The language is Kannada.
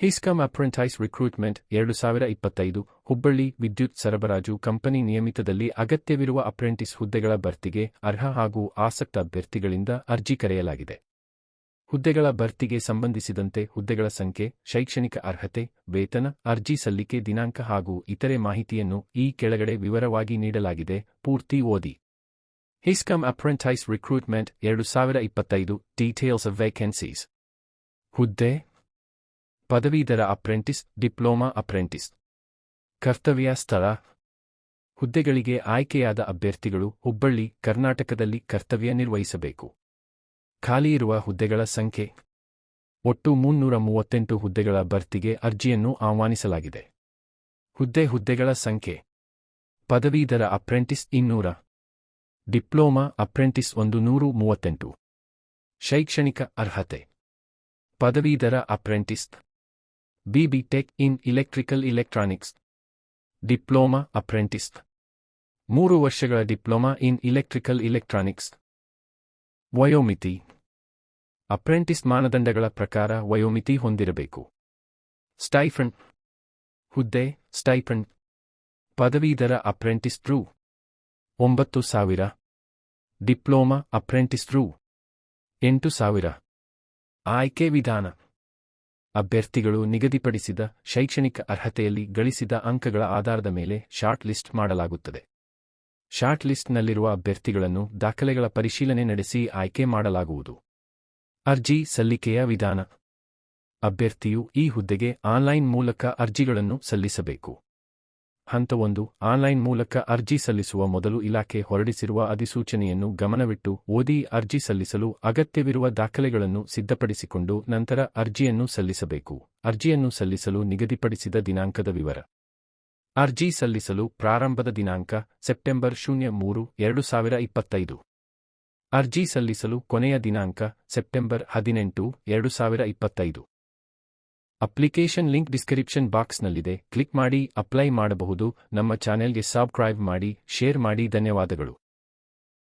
ಹಿಸ್ಕಮ್ ಅಪ್ರೆಂಟೈಸ್ ರಿಕ್ರೂಟ್ಮೆಂಟ್ ಎರಡು ಸಾವಿರ ಇಪ್ಪತ್ತೈದು ಹುಬ್ಬಳ್ಳಿ ವಿದ್ಯುತ್ ಸರಬರಾಜು ಕಂಪನಿ ನಿಯಮಿತದಲ್ಲಿ ಅಗತ್ಯವಿರುವ ಅಪ್ರೆಂಟಿಸ್ ಹುದ್ದೆಗಳ ಭರ್ತಿಗೆ ಅರ್ಹ ಹಾಗೂ ಆಸಕ್ತ ಅಭ್ಯರ್ಥಿಗಳಿಂದ ಅರ್ಜಿ ಕರೆಯಲಾಗಿದೆ. ಹುದ್ದೆಗಳ ಭರ್ತಿಗೆ ಸಂಬಂಧಿಸಿದಂತೆ ಹುದ್ದೆಗಳ ಸಂಖ್ಯೆ, ಶೈಕ್ಷಣಿಕ ಅರ್ಹತೆ, ವೇತನ, ಅರ್ಜಿ ಸಲ್ಲಿಕೆ ದಿನಾಂಕ ಹಾಗೂ ಇತರೆ ಮಾಹಿತಿಯನ್ನು ಈ ಕೆಳಗಡೆ ವಿವರವಾಗಿ ನೀಡಲಾಗಿದೆ. ಪೂರ್ತಿ ಓದಿ. ಹಿಸ್ಕಮ್ ಅಪ್ರೆಂಟೈಸ್ ರಿಕ್ರೂಟ್ಮೆಂಟ್ ಎರಡು ಸಾವಿರ ಇಪ್ಪತ್ತೈದು ಡೀಟೇಲ್ಸ್ ವೇಕೆನ್ಸೀಸ್ ಹುದ್ದೆ ಪದವೀಧರ ಅಪ್ರೆಂಟಿಸ್, ಡಿಪ್ಲೊಮಾ ಅಪ್ರೆಂಟಿಸ್. ಕರ್ತವ್ಯ ಸ್ಥಳ. ಹುದ್ದೆಗಳಿಗೆ ಆಯ್ಕೆಯಾದ ಅಭ್ಯರ್ಥಿಗಳು ಹುಬ್ಬಳ್ಳಿ, ಕರ್ನಾಟಕದಲ್ಲಿ ಕರ್ತವ್ಯ ನಿರ್ವಹಿಸಬೇಕು. ಖಾಲಿ ಇರುವ ಹುದ್ದೆಗಳ ಸಂಖ್ಯೆ. ಒಟ್ಟು ಮುನ್ನೂರ ಮೂವತ್ತೆಂಟು ಹುದ್ದೆಗಳ ಭರ್ತಿಗೆ ಅರ್ಜಿಯನ್ನು ಆಹ್ವಾನಿಸಲಾಗಿದೆ. ಹುದ್ದೆ ಹುದ್ದೆಗಳ ಸಂಖ್ಯೆ. ಪದವೀಧರ ಅಪ್ರೆಂಟಿಸ್ ಇನ್ನೂರ. ಡಿಪ್ಲೊಮಾ ಅಪ್ರೆಂಟಿಸ್ ಒಂದು ನೂರು ಮೂವತ್ತೆಂಟು. ಶೈಕ್ಷಣಿಕ ಅರ್ಹತೆ. ಪದವೀಧರ ಅಪ್ರೆಂಟಿಸ್. ಬಿಬಿ Tech in electrical electronics diploma apprentice ಮೂರು ವರ್ಷಗಳ ಡಿಪ್ಲೊಮಾ ಇನ್ ಇಲೆಕ್ಟ್ರಿಕಲ್ ಇಲೆಕ್ಟ್ರಾನಿಕ್ಸ್ ವಯೋಮಿತಿ. ಅಪ್ರೆಂಟಿಸ್ ಮಾನದಂಡಗಳ ಪ್ರಕಾರ ವಯೋಮಿತಿ ಹೊಂದಿರಬೇಕು. ಸ್ಟೈಫಂಡ್ ಹುದ್ದೆ ಸ್ಟೈಫಂಡ್ ಪದವೀಧರ ಅಪ್ರೆಂಟಿಸ್ ರೂ ಒಂಬತ್ತು ಸಾವಿರ. ಡಿಪ್ಲೊಮಾ ಅಪ್ರೆಂಟಿಸ್ ರೂ ಎಂಟು ಸಾವಿರ. ಆಯ್ಕೆ ವಿಧಾನ. ಅಭ್ಯರ್ಥಿಗಳು ನಿಗದಿಪಡಿಸಿದ ಶೈಕ್ಷಣಿಕ ಅರ್ಹತೆಯಲ್ಲಿ ಗಳಿಸಿದ ಅಂಕಗಳ ಆಧಾರದ ಮೇಲೆ ಶಾರ್ಟ್ ಲಿಸ್ಟ್ ಮಾಡಲಾಗುತ್ತದೆ. ಶಾರ್ಟ್ ಲಿಸ್ಟ್ನಲ್ಲಿರುವ ಅಭ್ಯರ್ಥಿಗಳನ್ನು ದಾಖಲೆಗಳ ಪರಿಶೀಲನೆ ನಡೆಸಿ ಆಯ್ಕೆ ಮಾಡಲಾಗುವುದು. ಅರ್ಜಿ ಸಲ್ಲಿಕೆಯ ವಿಧಾನ. ಅಭ್ಯರ್ಥಿಯು ಈ ಹುದ್ದೆಗೆ ಆನ್ಲೈನ್ ಮೂಲಕ ಅರ್ಜಿಗಳನ್ನು ಸಲ್ಲಿಸಬೇಕು. ಹಂತ ಒಂದು ಆನ್ಲೈನ್ ಮೂಲಕ ಅರ್ಜಿ ಸಲ್ಲಿಸುವ ಮೊದಲು ಇಲಾಖೆ ಹೊರಡಿಸಿರುವ ಅಧಿಸೂಚನೆಯನ್ನು ಗಮನವಿಟ್ಟು ಓದಿ ಅರ್ಜಿ ಸಲ್ಲಿಸಲು ಅಗತ್ಯವಿರುವ ದಾಖಲೆಗಳನ್ನು ಸಿದ್ಧಪಡಿಸಿಕೊಂಡು ನಂತರ ಅರ್ಜಿಯನ್ನು ಸಲ್ಲಿಸಬೇಕು. ಅರ್ಜಿಯನ್ನು ಸಲ್ಲಿಸಲು ನಿಗದಿಪಡಿಸಿದ ದಿನಾಂಕದ ವಿವರ. ಅರ್ಜಿ ಸಲ್ಲಿಸಲು ಪ್ರಾರಂಭದ ದಿನಾಂಕ ಸೆಪ್ಟೆಂಬರ್ ಶೂನ್ಯ ಮೂರು, ಎರಡು ಸಾವಿರ ಇಪ್ಪತ್ತೈದು. ಅರ್ಜಿ ಸಲ್ಲಿಸಲು ಕೊನೆಯ ದಿನಾಂಕ ಸೆಪ್ಟೆಂಬರ್ ಹದಿನೆಂಟು, ಎರಡು ಸಾವಿರ ಇಪ್ಪತ್ತೈದು. ಅಪ್ಲಿಕೇಶನ್ ಲಿಂಕ್ ಡಿಸ್ಕ್ರಿಪ್ಷನ್ ಬಾಕ್ಸ್ನಲ್ಲಿದೆ. ಕ್ಲಿಕ್ ಮಾಡಿ, ಅಪ್ಲೈ ಮಾಡಬಹುದು. ನಮ್ಮ ಚಾನೆಲ್ಗೆ ಸಬ್ಸ್ಕ್ರೈಬ್ ಮಾಡಿ, ಶೇರ್ ಮಾಡಿ. ಧನ್ಯವಾದಗಳು.